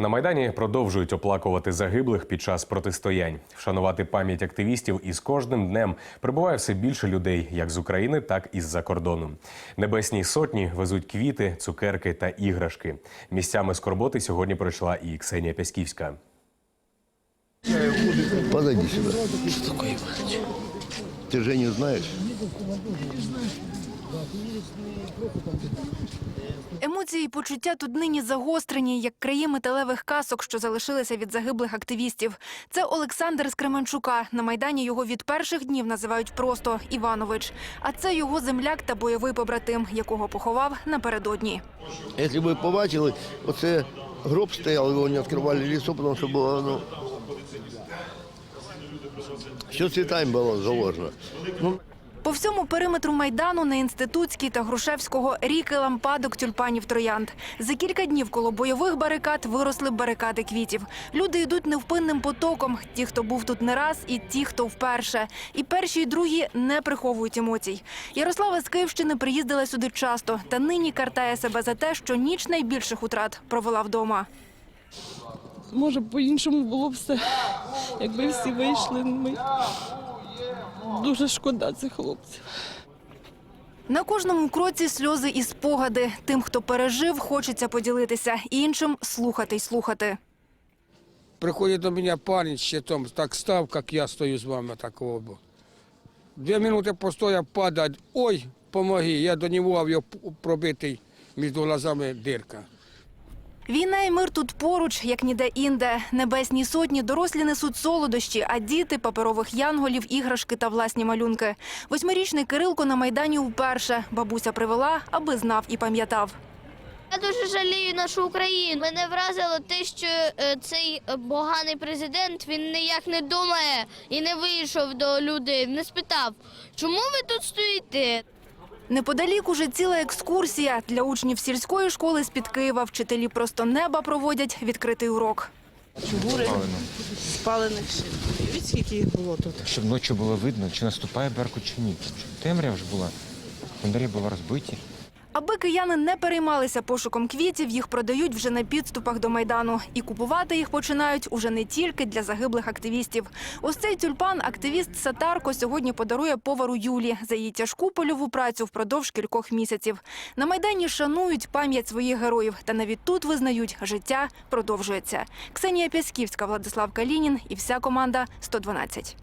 На майдані продовжують оплакувати загиблих під час протистоянь, вшанувати пам'ять активістів. І з кожним днем прибуває все більше людей, як з України, так і з-за кордону. Небесні сотні везуть квіти, цукерки та іграшки. Місцями скорботи сьогодні пройшла і Ксенія Пясківська. Подойди. Что такое, Иваныч? Ты Женю знаешь? Емоції і почуття тут нині загострені, як краї металевих касок, що залишилися від загиблих активістів. Це Олександр з Кременчука. На майдані його від перших днів називають просто Іванович. А це його земляк та бойовий побратим, якого поховав напередодні. Если бы побачили, оце гроб стоял, его не открывали лицо, потому что было, ну... Все цветами было заложено. Ну, по всьому периметру майдану на інститутській та Грушевського ріки лампадок тюльпанів троянд. За кілька днів коло бойових барикад виросли барикади квітів. Люди йдуть невпинним потоком. Ті, хто був тут не раз, і ті, хто вперше. І перші, і другі не приховують емоцій. Ярослава з Київщини приїздила сюди часто, та нині картає себе за те, що ніч найбільших утрат провела вдома. Може, по-іншому було б все, якби всі вийшли. Ми... Дуже шкода цих хлопців. На кожному кроці сльози і спогади. Тим, хто пережив, хочеться поділитися. Іншим слухати й слухати. Приходит до меня парень с щитом, так став, как я стою с вами, такого был. Две минуты постоял, падает, ой, помоги, я до в його пробитий між глазами дирка. Війна і мир тут поруч, як ніде інде. Небесні сотні дорослі несуть солодощі, а діти паперових янголів, іграшки та власні малюнки. Восьмирічний Кирилко на майдані вперше. Бабуся привела, аби знав і пам'ятав. Я дуже жалію нашу Україну. Мене вразило те, що е, цей поганий президент він ніяк не думає і не вийшов до людей, не спитав, чому ви тут стоїте? Неподалік уже ціла екскурсія для учнів сільської школи з-під Києва. Вчителі просто неба проводять відкритий урок. Чугури спалених шин. Скільки їх було тут? щоб ночі було видно, чи наступає берку, чи ні. Темрява ж була, фонарі були розбиті. Аби кияни не переймалися пошуком квітів, їх продають вже на підступах до майдану. І купувати їх починають уже не тільки для загиблих активістів. Ось цей тюльпан активіст Сатарко сьогодні подарує повару Юлі за її тяжку польову працю впродовж кількох місяців. На майдані шанують пам'ять своїх героїв, та навіть тут визнають, життя продовжується. Ксенія Пясківська, Владислав Калінін і вся команда 112.